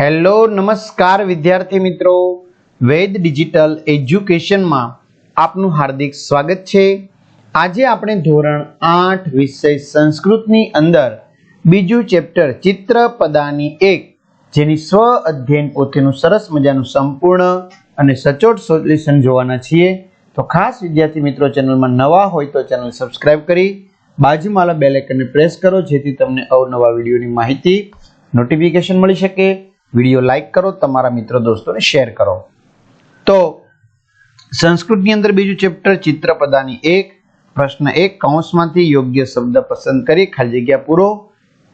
Hello, નમસ્કાર વિદ્યાર્થી મિત્રો. વેદ ડિજિટલ એજ્યુકેશનમાં આપનું હાર્દિક સ્વાગત છે. આજે આપણે ધોરણ આઠ વિષય સંસ્કૃતની અંદર બીજું ચેપ્ટર ચિત્રપદાની એક, જેની સ્વ અધ્યયન પોથીનું સરસ મજાનું સંપૂર્ણ અને સચોટ સોલ્યુશન જોવાના છીએ. તો ખાસ વિદ્યાર્થી મિત્રો, ચેનલમાં નવા હોય તો ચેનલ સબસ્ક્રાઇબ કરી, બાજુમાં બેલ આઇકનને પ્રેસ કરો, જેથી તમને અવનવા વિડીયોની માહિતી, નોટિફિકેશન મળી શકે. વીડિયો લાઈક કરો, તમારા મિત્રો દોસ્તોને શેર કરો. તો સંસ્કૃતની અંદર બીજું ચેપ્ટર ચિત્રપદાની એક, પ્રશ્ન એક, કૌંસમાંથી યોગ્ય શબ્દ પસંદ કરી, ખાલી જગ્યા પૂરો.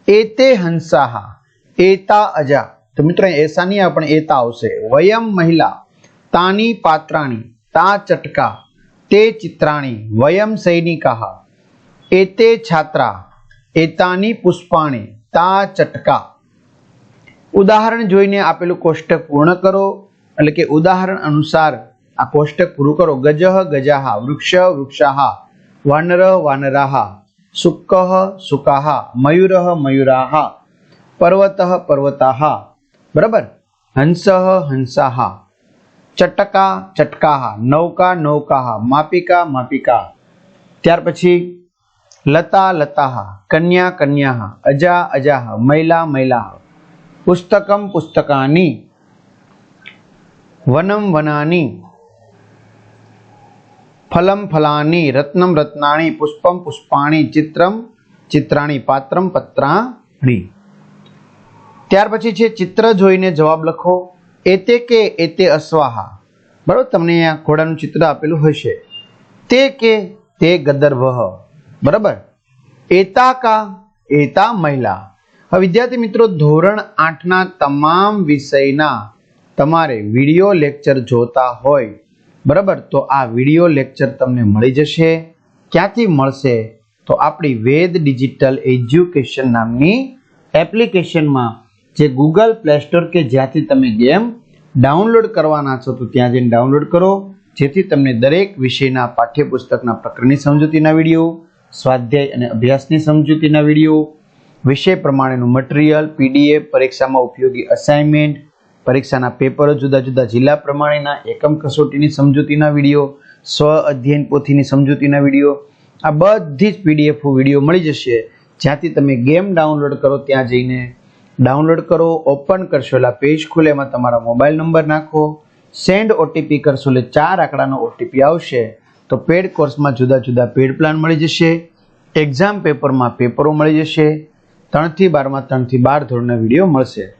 એતે હંસાહા, એતા અજા. તો મિત્રો એસા એસાની આપણે એતા આવશે. વયમ મહિલા, તાની પાત્રાણી, તા ચટકા, તે ચિત્રાણી, વયમ સૈનિકા એતે છાત્રા, એતાની પુષ્પાણી, તા ચટકા. ઉદાહરણ જોઈને આપેલું કોષ્ટક પૂર્ણ કરો, એટલે કે ઉદાહરણ અનુસાર આ કોષ્ટક પૂરું કરો. ગજહ ગજાહા, વૃક્ષ, વૃક્ષાહા, વાનર, વાનરાહા સુક્કઃ સુકાહા મયુરઃ, મયુરાહા, પર્વત, પર્વતાહા, બરાબર? હંસઃ, હંસાહા, ચટકા, ચટકાહા, નૌકા, નૌકાહા, માપિકા માપિકા. ત્યાર પછી લતા, લતાહા, કન્યા, કન્યાહા, અજા, અજાહા મહિલા મહિલા પુસ્તકમ પુસ્તકાની. વનમ વનાની. ફલમ ફલાની. રત્નમ રત્નાણી. પુષ્પમ પુષ્પાણી. ચિત્રમ ચિત્રાણી. પાત્રમ પત્રાણી. ત્યાર પછી છે ચિત્ર જોઈને જવાબ લખો. એતે કે એતે અસ્વાહા. બરાબર? તમને અહીંયા ઘોડાનું ચિત્ર આપેલું હશે. તે કે તે ગદર્ભ બરાબર? એતા કા એતા મહિલા. હવે વિદ્યાર્થી મિત્રો, ધોરણ આઠના તમામ વિષયના તમારે વીડિયો લેક્ચર જોતા હોય, બરાબર? તો આ વીડિયો લેક્ચર તમને મળી જશે. ક્યાંથી મળશે? તો આપણી વેદ ડિજિટલ એજ્યુકેશન નામની એપ્લિકેશનમાં, જે ગૂગલ પ્લે સ્ટોર કે જ્યાંથી તમે ગેમ ડાઉનલોડ કરવાના છો, તો ત્યાં જઈને ડાઉનલોડ કરો. જેથી તમને દરેક વિષયના પાઠ્યપુસ્તકના પ્રકરણની સમજૂતીના વીડિયો, સ્વાધ્યાય અને અભ્યાસની સમજૂતીના વીડિયો વિષય પ્રમાણેનું મટીરિયલ પીડીએફ પરીક્ષામાં ઉપયોગી અસાઇનમેન્ટ પરીક્ષાના પેપરો જુદા જુદા જિલ્લા પ્રમાણેના, એકમ કસોટીની સમજૂતીના વીડિયો સ્વ અધ્યયન પોથીની સમજૂતીના વીડિયો આ બધી જ પીડીએફ વીડિયો મળી જશે. જ્યાંથી તમે ગેમ ડાઉનલોડ કરો ત્યાં જઈને ડાઉનલોડ કરો ઓપન કરશો એટલે પેજ ખુલે, એમાં તમારા મોબાઈલ નંબર નાખો. સેન્ડ ઓટીપી કરશો એટલે ચાર આંકડાનો ઓટીપી આવશે. તો પેડ કોર્સમાં જુદા જુદા પેડ પ્લાન મળી જશે. એક્ઝામ પેપરમાં પેપરો મળી જશે. ત્રણથી બારમાં ત્રણથી બાર ધોરણના વીડિયો મળશે.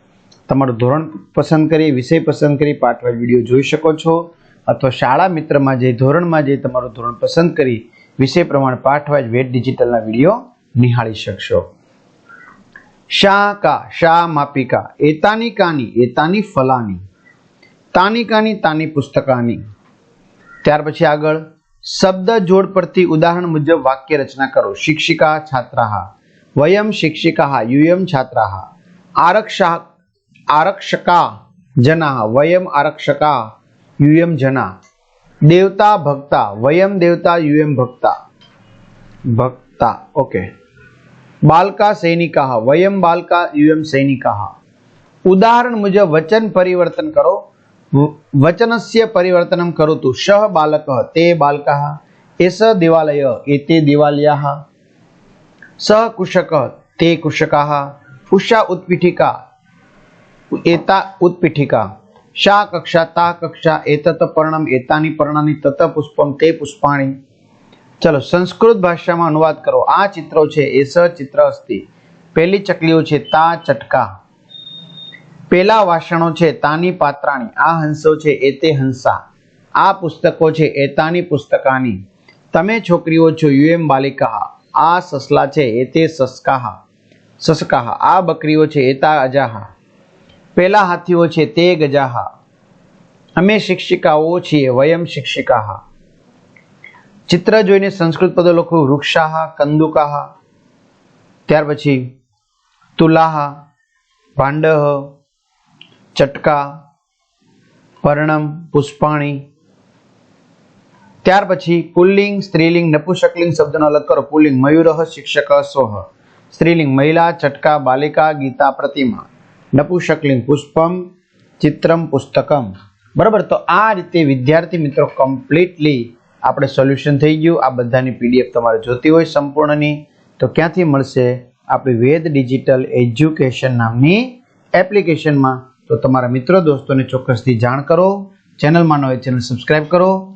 તમારું ધોરણ પસંદ કરી, વિષય પસંદ કરી પાઠવાઇઝ વીડિયો જોઈ શકો છો. અથવા શાળા મિત્રમાં જઈ ધોરણમાં જઈ તમારું ધોરણ પસંદ કરી, વિષય પ્રમાણે પાઠવાઇઝ વેટ ડિજિટલના વીડિયો નિહાળી શકશો. શા કા, શા માપિકા એતાની કાની એતાની ફલાની. તાની કાની, તાની પુસ્તકાની. ત્યાર પછી આગળ. શબ્દ જોડ પરથી ઉદાહરણ મુજબ વાક્ય રચના કરો. શિક્ષિકા, છાત્રાહ. વયમ શિક્ષિકા યુયમ છાત્રાહ આરક્ષા આરક્ષકા જના વયમ આરક્ષકા યુયમ જના દેવતા ભક્તા વયમ દેવતા યુયમ ભક્તા ભક્તા ઓકે બાલકા સૈનિકા વયમ બાલકા યુયમ સૈનિકા ઉદાહરણ મુજબ વચન પરિવર્તન કરો વચનસ્ય પરિવર્તનમ કરોતુ શહ બાલક તે બાલકः એસ દેવાલય એતે દેવાલયાः સહ કુશક તે કુશકાહ ઉષા ઉત્પીઠિકા એતા ઉત્પીઠિકા શા કક્ષા તા કક્ષા એતત પર્ણમ એતાની પર્ણાની તત પુષ્પમ તે પુષ્પાણી ચલો સંસ્કૃત ભાષામાં અનુવાદ કરો. આ ચિત્રો છે એસ ચિત્ર અસ્તિ. પહેલી ચકલીઓ છે, તા ચટકા. પેલા વાસણો છે, તાની પાત્રાણી. આ હંસો છે એતે હંસા. આ પુસ્તકો છે એતાની પુસ્તકાની. તમે છોકરીઓ છો યુએમ બાલિકા. આ સસલા છે, એ તે સસકાહા. સસકાહ, આ બકરીઓ છે એતા અજાહા. પેલા હાથીઓ છે, તે ગજાહા. અમે શિક્ષિકાઓ છીએ, વયમ શિક્ષિકાહા. ચિત્ર જોઈને સંસ્કૃત પદો લખો, વૃક્ષાહા, કંદુકાહા. ત્યાર પછી તુલાહા, ભાંડહ, ચટકા, પર્ણમ, પુષ્પાણી ત્યાર પછી પુલ્લિંગ, સ્ત્રીલિંગ, નપુસકલિંગ શબ્દનો અલગ કરો. પુલ્લિંગ મયુરહ શિક્ષક, સોહ. સ્ત્રીલિંગ, મહિલા ચટકા બાલિકા, ગીતા, પ્રતિમા. નપુસકલિંગ, પુષ્પમ, ચિત્રમ, પુસ્તકમ. બરાબર? તો આ રીતે વિદ્યાર્થી મિત્રો કમ્પ્લીટલી આપણે સોલ્યુશન થઈ ગયું. આ બધાની પીડીએફ તમારે જોતી હોય સંપૂર્ણની. તો ક્યાંથી મળશે? આપણી વેદ ડિજિટલ એજ્યુકેશન નામની એપ્લિકેશનમાં. તો તમારા મિત્રો, દોસ્તોને ચોક્કસથી જાણ કરો. ચેનલમાં ન હોય ચેનલ સબસ્ક્રાઈબ કરો.